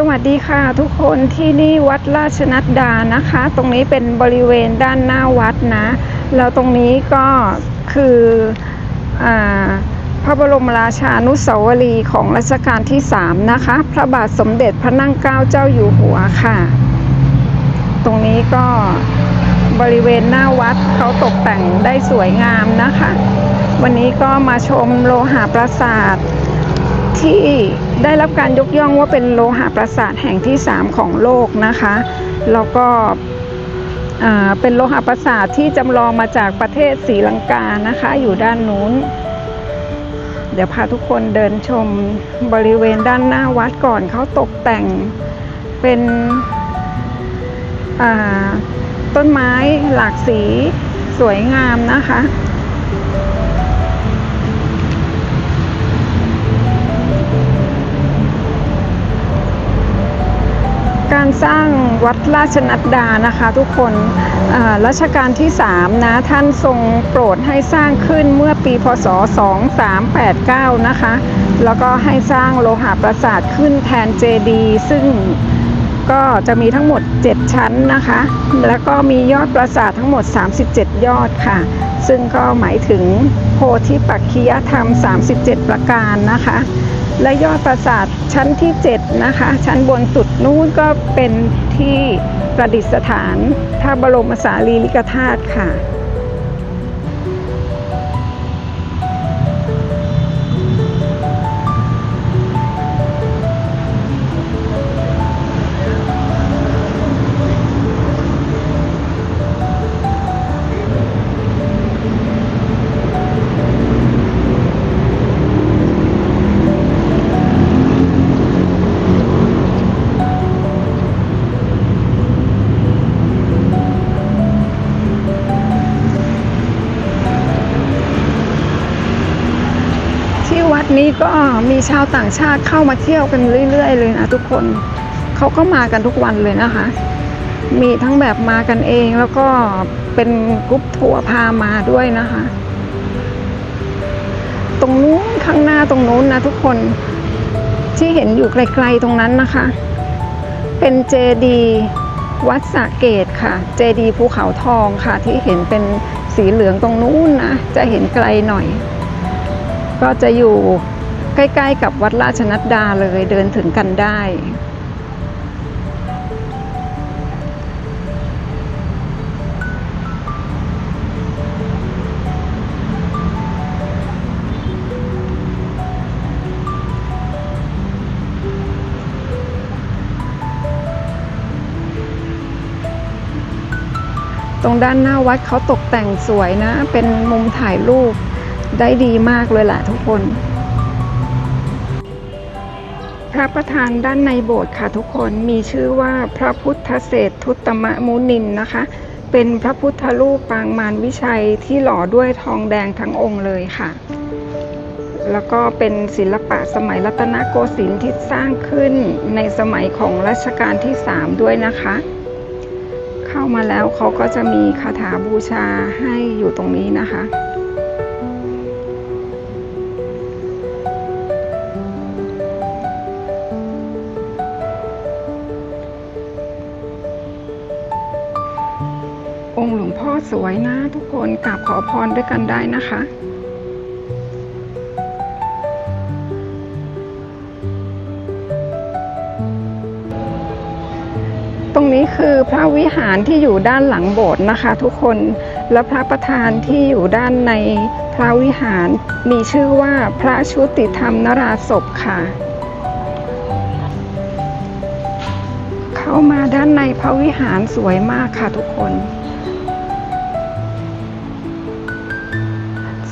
สวัสดีค่ะทุกคนที่นี่วัดราชนัดดานะคะ ตรงนี้เป็นบริเวณด้านหน้าวัดนะ แล้วตรงนี้ก็คืออพระบรมราชานุสาวรีย์ของรัชกาลที่ 3 นะคะ พระบาทสมเด็จพระนั่งเกล้าเจ้าอยู่หัวค่ะ ตรงนี้ก็บริเวณหน้าวัดเขาตกแต่งได้สวยงามนะคะ วันนี้ก็มาชมโลหะปราสาท ที่ได้รับการยกย่องว่าเป็นโลหะปราสาทแห่งที่ 3 ของโลกนะคะ แล้วก็เป็นโลหะปราสาทที่จำลองมาจากประเทศศรีลังกานะคะ อยู่ด้านนู้น เดี๋ยวพาทุกคนเดินชมบริเวณด้านหน้าวัดก่อนเขาตกแต่งเป็นต้นไม้หลากสีสวยงามนะคะ การสร้างวัดราชนัดดานะคะทุกคนรัชกาลที่ 3 นะ ท่านทรงโปรดให้สร้างขึ้นเมื่อปีพศ 2389 นะคะ แล้วก็ให้สร้างโลหะปราสาทขึ้นแทนเจดีย์ซึ่งก็จะมีทั้งหมด 7 ชั้นนะคะ แล้วก็มียอดปราสาททั้งหมด 37 ยอดค่ะ ซึ่งก็หมายถึง โพธิปักคียธรรม 37 ประการนะคะ และยอดปราสาทชั้นที่ 7 นะคะ ชั้นบนสุดนู้นก็เป็นที่ประดิษฐานพระบรมสารีริกธาตุค่ะ วัดนี้ก็มีชาวต่างชาติเข้ามาเที่ยวกันเรื่อยๆเลยนะทุกคนเขาก็มากันทุกวันเลยนะคะ มีทั้งแบบมากันเองแล้วก็เป็นกรุ๊ปทัวร์พามาด้วยนะคะ ตรงนู้นข้างหน้าตรงนู้นนะทุกคนที่เห็นอยู่ไกลๆตรงนั้นนะคะ เป็นเจดีวัดสระเกตค่ะ เจดีภูเขาทองค่ะที่เห็นเป็นสีเหลืองตรงนู้นนะ จะเห็นไกลหน่อย ก็จะอยู่ใกล้ๆกับวัดราชนัดดาเลยเดินถึงกันได้ตรงด้านหน้าวัดเขาตกแต่งสวยนะ เป็นมุมถ่ายรูป ได้ดีมากเลยแหละทุกคน พระประธานด้านในโบสถ์ค่ะทุกคนมีชื่อว่าพระพุทธเศรษทุตมะมุนินนะคะ เป็นพระพุทธรูปปางมารวิชัยที่หล่อด้วยทองแดงทั้งองค์เลยค่ะ แล้วก็เป็นศิลปะสมัยรัตนโกสินทร์ที่สร้างขึ้นในสมัยของรัชกาลที่ 3 ด้วยนะคะเข้ามาแล้วเขาก็จะมีคาถาบูชาให้อยู่ตรงนี้นะคะ องค์หลวงพ่อสวยนะทุกคนกราบขอพรด้วยกันได้นะคะตรงนี้คือพระวิหารที่อยู่ด้านหลังโบสถ์นะคะทุกคน และพระประธานที่อยู่ด้านในพระวิหารมีชื่อว่าพระชุติธรรมนราศพค่ะ เข้ามาด้านในพระวิหารสวยมากค่ะทุกคน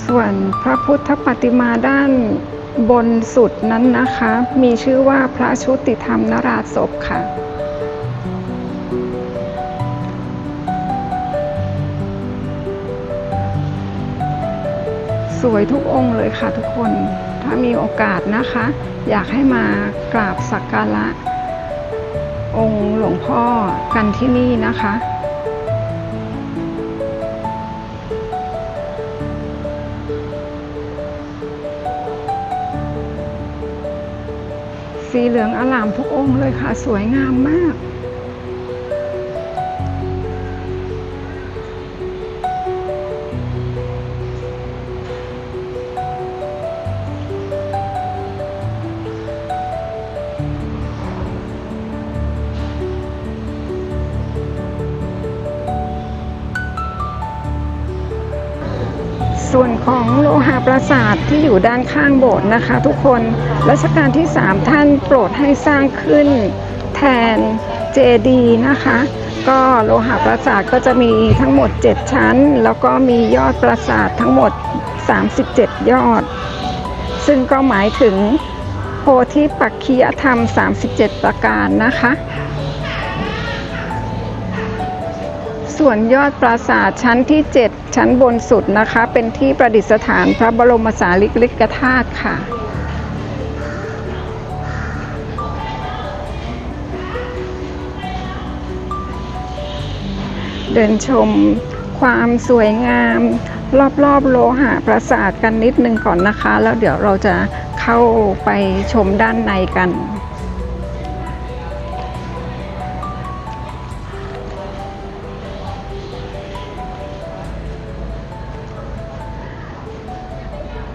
ส่วนพระพุทธปฏิมาด้านบนสุดนั้นนะคะ มีชื่อว่าพระชุติธรรมนราศพค่ะ สวยทุกองค์เลยค่ะทุกคนถ้ามีโอกาสนะคะ อยากให้มากราบสักการะองค์หลวงพ่อกันที่นี่นะคะ สีเหลืองอลามทุกองค์เลยค่ะ สวยงามมาก โลหะปราสาทที่อยู่ด้านข้างโบสถ์นะคะ ทุกคนรัชกาลที่ 3 ท่านโปรดให้สร้างขึ้นแทนเจดีย์นะคะ ก็โลหะปราสาทก็จะมีทั้งหมด 7 ชั้น แล้วก็มียอดปราสาททั้งหมด 37 ยอด ซึ่งก็หมายถึงโพธิปักคียธรรม 37 ประการนะคะ ส่วนยอดปราสาทชั้นที่ 7 ชั้นบนสุดนะคะ เป็นที่ประดิษฐานพระบรมสารีริกธาตุค่ะ เดินชมความสวยงามรอบๆโลหะปราสาทกันนิดนึงก่อนนะคะ แล้วเดี๋ยวเราจะเข้าไปชมด้านในกัน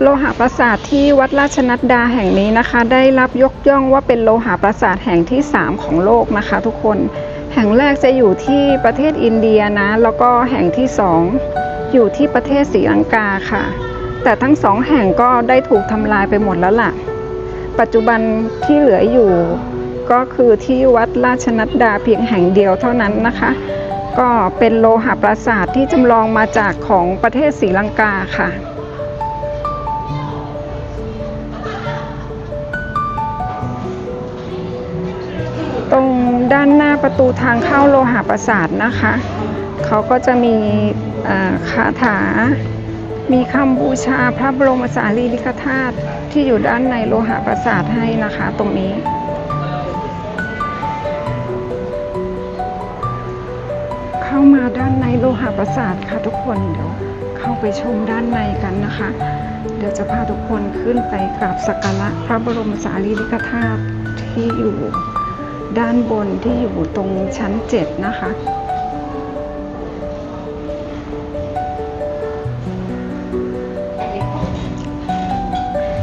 โลหะปราสาทที่วัดราชนัดดาแห่งนี้นะคะ ได้รับยกย่องว่าเป็นโลหะปราสาทแห่งที่ 3 ของโลกนะคะ ทุกคนแห่งแรกจะอยู่ที่ประเทศอินเดียนะ แล้วก็แห่งที่ 2 อยู่ที่ประเทศศรีลังกาค่ะ แต่ทั้งสองแห่งก็ได้ถูกทำลายไปหมดแล้วล่ะ ปัจจุบันที่เหลืออยู่ก็คือที่วัดราชนัดดาเพียงแห่งเดียวเท่านั้นนะคะ ก็เป็นโลหะปราสาทที่จำลองมาจากของประเทศศรีลังกาค่ะ ตรงด้านหน้าประตูทางเข้าโลหะปราสาทนะคะ เขาก็จะมีคาถา มีคำบูชาพระบรมสารีริกธาตุที่อยู่ด้านในโลหะปราสาทให้นะคะตรงนี้เข้ามาด้านในโลหะปราสาทค่ะทุกคนเดี๋ยวเข้าไปชมด้านในกันนะคะ เดี๋ยวจะพาทุกคนขึ้นไปกราบสักการะพระบรมสารีริกธาตุที่อยู่ ด้านบนที่อยู่ตรงชั้น 7 นะคะ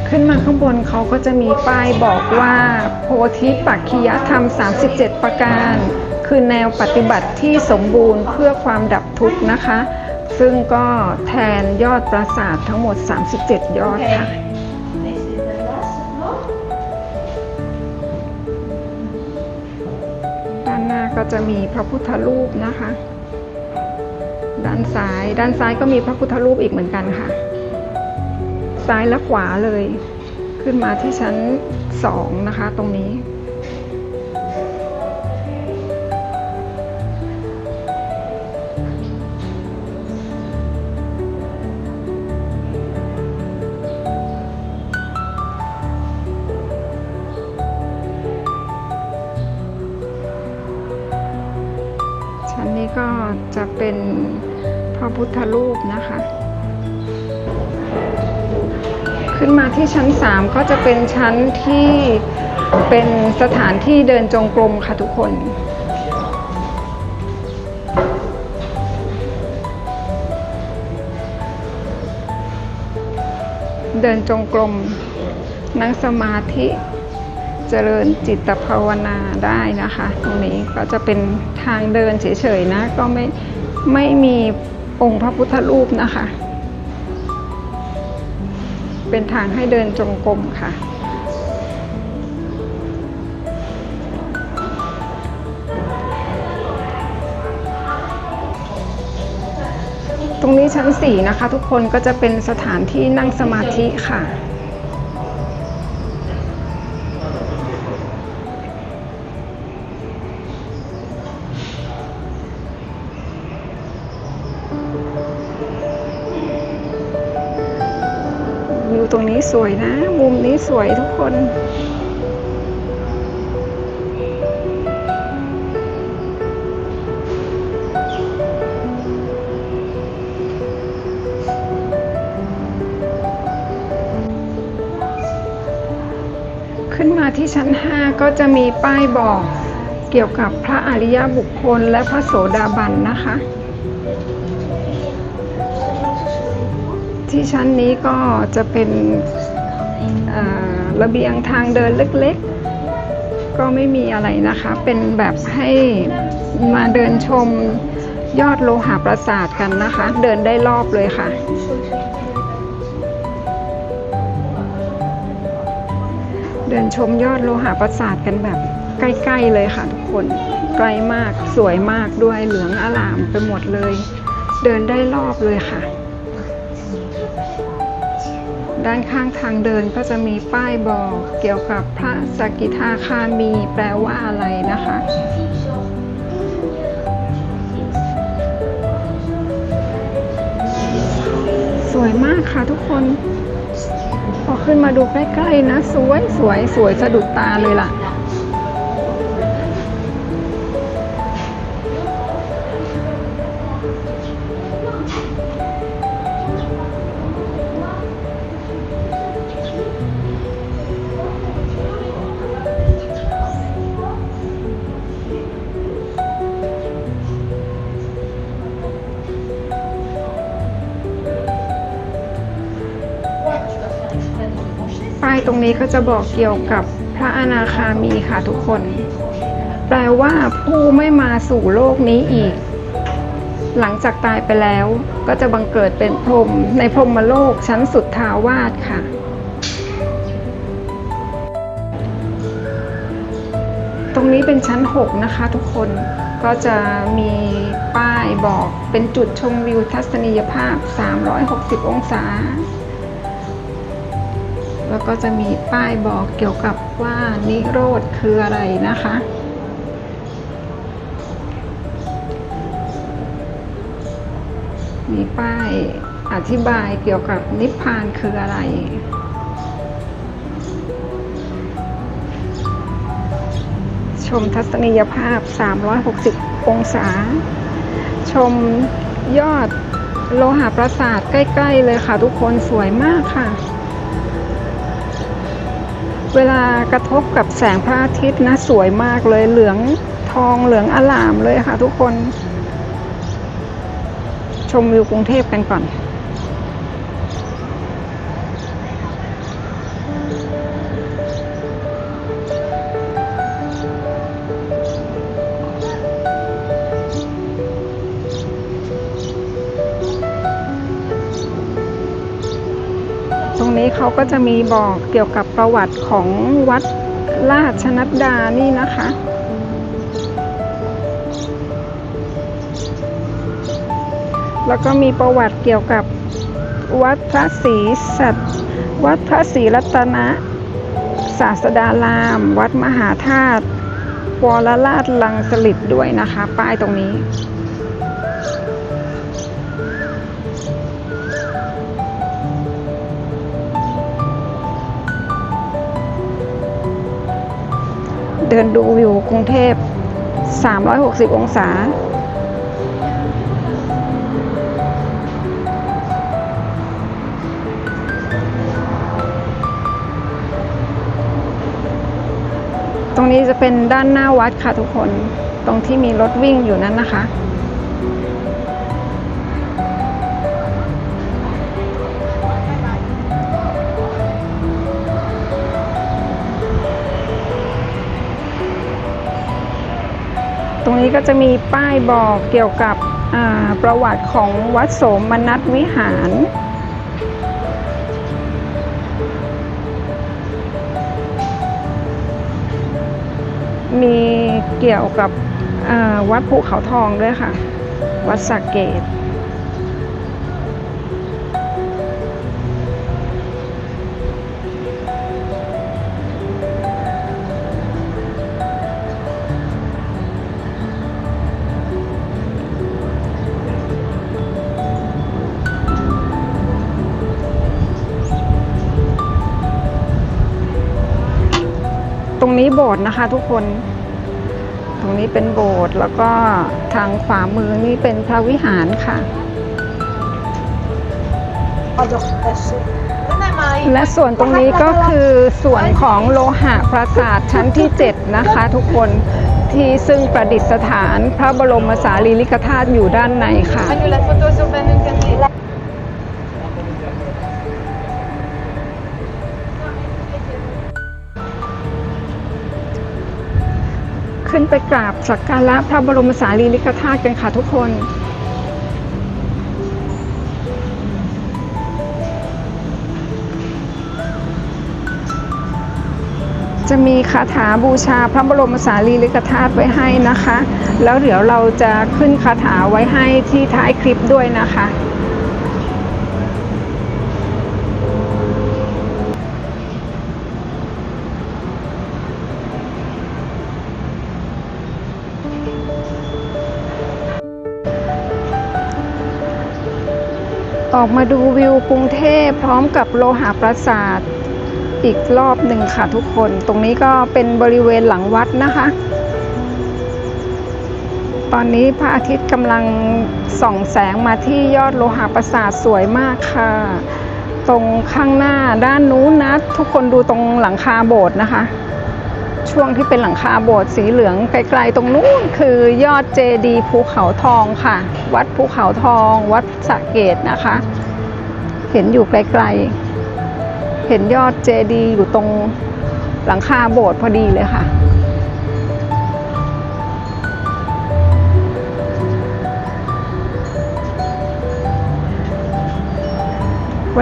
ขึ้นมาข้างบนเขาก็จะมีป้ายบอกว่าโพธิปักคียธรรม 37 ประการ คือแนวปฏิบัติที่สมบูรณ์เพื่อความดับทุกข์นะคะ ซึ่งก็แทนยอดปราสาททั้งหมด 37 ยอดค่ะ ก็จะมีพระพุทธรูปนะคะ ด้านซ้ายด้านซ้ายก็มีพระพุทธรูปอีกเหมือนกันค่ะ ซ้ายและขวาเลย ขึ้นมาที่ชั้นสองนะคะ ตรงนี้ จะเป็นพระพุทธรูปนะคะ ขึ้นมาที่ชั้น 3 ก็จะเป็นชั้นที่เป็นสถานที่เดินจงกรมค่ะทุกคนเดินจงกรมนั่งสมาธิ เจริญจิตภาวนาได้นะคะ ตรงนี้ก็จะเป็นทางเดินเฉยๆนะ ก็ไม่ไม่มีองค์พระพุทธรูปนะคะ เป็นทางให้เดินจงกรมค่ะตรงนี้ชั้น 4 นะคะ ทุกคนก็จะเป็นสถานที่นั่งสมาธิค่ะ นี้สวยนะ มุมนี้สวยทุกคนขึ้นนมาที่ชั้น 5 ก็จะมีป้ายบอกเกี่ยวกับพระอริยบุคคลและพระโสดาบันนะคะ ที่ชั้นนี้ก็จะเป็นระเบียงทางเดินเล็กๆ ก็ไม่มีอะไรนะคะ เป็นแบบให้มาเดินชมยอดโลหะปราสาทกันนะคะ เดินได้รอบเลยค่ะ เดินชมยอดโลหะปราสาทกันแบบใกล้ๆเลยค่ะทุกคนไกลมากสวยมากด้วยเหลืองอลามไปหมดเลย เดินได้รอบเลยค่ะ ด้านข้างทางเดินก็จะมีป้ายบอกเกี่ยวกับพระสกิทาคามีแปลว่าอะไรนะคะสวยมากค่ะทุกคนพอขึ้นมาดูใกล้ๆนะ สวยสวยสวยสะดุดตาเลยล่ะ ตรงนี้ก็จะบอกเกี่ยวกับพระอนาคามีค่ะทุกคน แปลว่าผู้ไม่มาสู่โลกนี้อีก หลังจากตายไปแล้ว ก็จะบังเกิดเป็นพรหมในพรหมโลกชั้นสุดทาวาสค่ะตรงนี้เป็นชั้น 6 นะคะทุกคนก็จะมีป้ายบอกเป็นจุดชมวิวทัศนียภาพ 360 องศา แล้วก็จะมีป้ายบอกเกี่ยวกับว่านิโรธคืออะไรนะคะ มีป้ายอธิบายเกี่ยวกับนิพพานคืออะไรชมทัศนียภาพ 360 องศา ชมยอดโลหะปราสาทใกล้ ๆ เลยค่ะ ทุกคนสวยมากค่ะ เวลากระทบกับแสงพระอาทิตย์นะสวยมากเลยเหลืองทองเหลืองอลามเลยค่ะทุกคน ชมวิวกรุงเทพกันก่อน นี้เขาก็จะมีบอกเกี่ยวกับประวัติของวัดราชนัดดานี่นะคะแล้วก็มีประวัติเกี่ยวกับวัดพระศรีสัตวัดพระศรีรัตนะศาสดาราม วัดมหาธาตุวรราชลังสลิดด้วยนะคะ ป้ายตรงนี้ เดินดูวิวกรุงเทพ 360 องศา ตรงนี้จะเป็นด้านหน้าวัดค่ะทุกคน ตรงที่มีรถวิ่งอยู่นั้นนะคะ รงนี้ก็จะมีป้ายบอกเกี่ยวกับประวัติของวัดโสมนัสวิหาร มีเกี่ยวกับวัดภูเขาทองด้วยค่ะ วัดสักเกต นี้โบสถ์นะคะ ทุกคน ตรงนี้เป็นโบสถ์แล้วก็ทางขวามือนี่เป็นพระวิหารค่ะและส่วนตรงนี้ก็คือส่วนของโลหะปราสาทชั้นที่ 7 นะคะทุกคนที่ซึ่งประดิษฐานพระบรมสารีริกธาตุอยู่ด้านในค่ะ ขึ้นไปกราบสักการะพระบรมสารีริกธาตุกันค่ะทุกคนจะมีคาถาบูชาพระบรมสารีริกธาตุไว้ให้นะคะ แล้วเดี๋ยวเราจะขึ้นคาถาไว้ให้ที่ท้ายคลิปด้วยนะคะ ออกมาดูวิวกรุงเทพพร้อมกับโลหะปราสาทอีกรอบหนึ่งค่ะทุกคน ตรงนี้ก็เป็นบริเวณหลังวัดนะคะ ตอนนี้พระอาทิตย์กำลังส่องแสงมาที่ยอดโลหะปราสาทสวยมากค่ะ ตรงข้างหน้าด้านนู้นนะ ทุกคนดูตรงหลังคาโบสถ์นะคะ ช่วงที่เป็นหลังคาโบสถ์สีเหลืองไกลๆตรงนู้นคือยอดเจดีภูเขาทองค่ะ วัดภูเขาทอง วัดสะเกดนะคะ เห็นอยู่ไกลๆ เห็นยอดเจดีอยู่ตรงหลังคาโบสถ์พอดีเลยค่ะ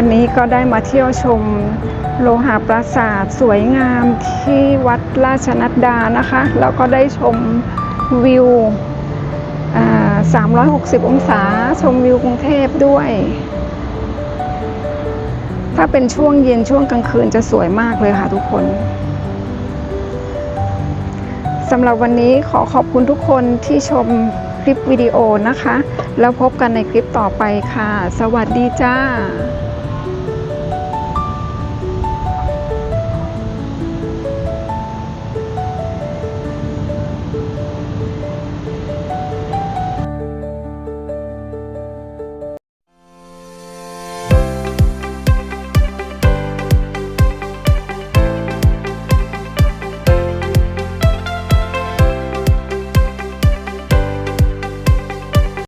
วันนี้ก็ได้มาเที่ยวชมโลหะปราสาทสวยงามที่วัดราชนัดดานะคะ แล้วก็ได้ชมวิว 360 องศาชมวิวกรุงเทพด้วย ถ้าเป็นช่วงเย็นช่วงกลางคืนจะสวยมากเลยค่ะทุกคนสำหรับวันนี้ขอขอบคุณทุกคนที่ชมคลิปวิดีโอนะคะ แล้วพบกันในคลิปต่อไปค่ะ สวัสดีจ้า